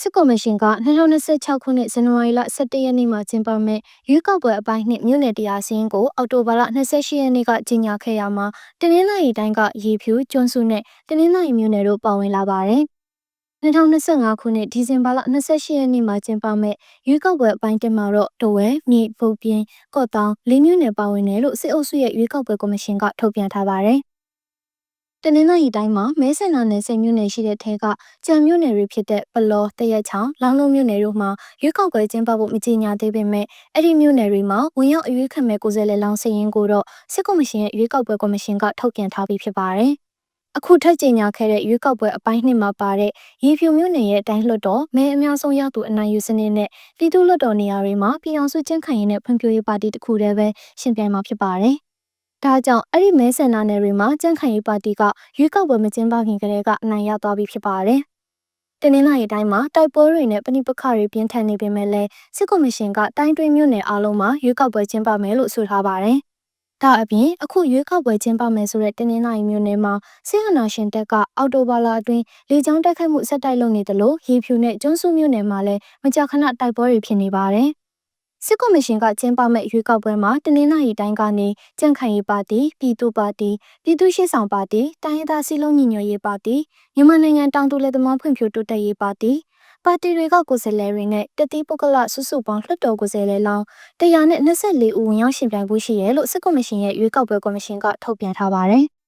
စစ်ကော်မရှင်က2026ခုနှစ်ဇန်နဝါရီလ17ရက်နေ့မှာကျင်းပမဲ့ရွေးကောက်ပွဲအပိုင်းနှစ်မြို့နယ်တရားစင်းကိုအောက်တိုဘာလ28ရက်နေ့ကကြီးညာခဲ့ရမှာတင်းနှင်းလာရီတိုင်းကရေဖြူကျွန်းစုနဲ့တင်းနှင်းလာရီမြို့နယ်တို့ပါဝင်လာပါတယ်။2025ခုနှစ်ဒီဇင်ဘာလ28ရက်နေ့မှာကျင်းပမဲ့ရွေးကောက်ပွဲအပိုင်းတင်မှာတော့တဝဲမြေဖုတ်ပြင်းကော့တောင်လေးမြို့နယ်ပါဝင်တယ်လို့စစ်အုပ်စုရဲ့ရွေးကောက်ပွဲကော်မရှင်ကထုတ်ပြန်ထားပါတယ်။ တနင်္လာရီတိုင်းမှာမဲဆန္ဒနယ်စိတ်မြို့နယ်ရှိတဲ့ထဲကကြံမြို့နယ်တွေဖြစ်တဲ့ပလောတရက်ချောင်းလောင်းလုံးမြို့နယ်တို့မှာရွေးကောက်ပွဲကျင်းပဖို့မကြေညာသေးပေမဲ့အဲ့ဒီမြို့နယ်တွေမှာဝင်ရောက်အရွေးခံမဲ့ကိုယ်စားလှယ်လောင်းစည်ရင်ကိုတော့စစ်ကော်မရှင်ရဲ့ရွေးကောက်ပွဲကော်မရှင်ကထုတ်ပြန်ထားပြီးဖြစ်ပါတယ်။အခုထပ်ကြေညာခဲ့တဲ့ရွေးကောက်ပွဲအပိုင်းနှစ်မှာပါတဲ့ရေဖြူမြို့နယ်ရဲ့အတိုင်းလွှတ်တော်မဲအများဆုံးရသူအနိုင်ယူစနစ်နဲ့ပြည်သူ့လွှတ်တော်နေရာတွေမှာပြည်အောင်စုကျင်းခံရင်တဲ့ဖွံ့ဖြိုးရေးပါတီတစ်ခုတည်းပဲရှင်ပြိုင်မှာဖြစ်ပါတယ်။ ဒါကြောင့်အဲ့ဒီမဲဆန္ဒနယ်တွေမှာကြန့်ခိုင်ရေးပါတီကရွေးကောက်ပွဲမကျင်းပခင်ကတည်းကအနိုင်ရသွားပြီဖြစ်ပါတယ်။တနင်္လာရီတိုင်းမှာတိုက်ပွဲတွေနဲ့ပဏိပခတွေပြင်းထန်နေပေမဲ့လည်းစစ်ကော်မရှင်ကတိုင်းတွင်းမြို့နယ်အားလုံးမှာရွေးကောက်ပွဲကျင်းပမယ်လို့ဆိုထားပါတယ်။ဒါအပြင်အခုရွေးကောက်ပွဲကျင်းပမယ်ဆိုတဲ့တနင်္လာရီမြို့နယ်မှာစစ်အာဏာရှင်တပ်ကအော်တိုဘာလာအတွင်းလေကြောင်းတိုက်ခိုက်မှုဆက်တိုက်လုပ်နေတယ်လို့ရေဖြူနဲ့ကျွန်းစုမြို့နယ်မှာလည်းမကြာခဏတိုက်ပွဲတွေဖြစ်နေပါတယ်။ စစ်ကော်မရှင်ကကျင်းပမဲ့ရွေးကောက်ပွဲမှာတနင်္လာရီတိုင်းကနေကြန့်ခိုင်ရေးပါတီပြည်သူ့ပါတီပြည်သူ့ရှေ့ဆောင်ပါတီတိုင်းရင်းသားစည်းလုံးညီညွတ်ရေးပါတီမြန်မာနိုင်ငံတောင်တူလက်သမားဖွံ့ဖြိုးတိုးတက်ရေးပါတီပါတီတွေကကိုယ်စားလှယ်တွေနဲ့တတိပုဂ္ဂလစုစုပေါင်းလွှတ်တော်ကိုယ်စားလှယ်လောင်း124ဦးဝင်ရောက်ရှင်ပြိုင်ဖို့ရှိရဲလို့စစ်ကော်မရှင်ရဲ့ရွေးကောက်ပွဲကော်မရှင်ကထုတ်ပြန်ထားပါတယ်။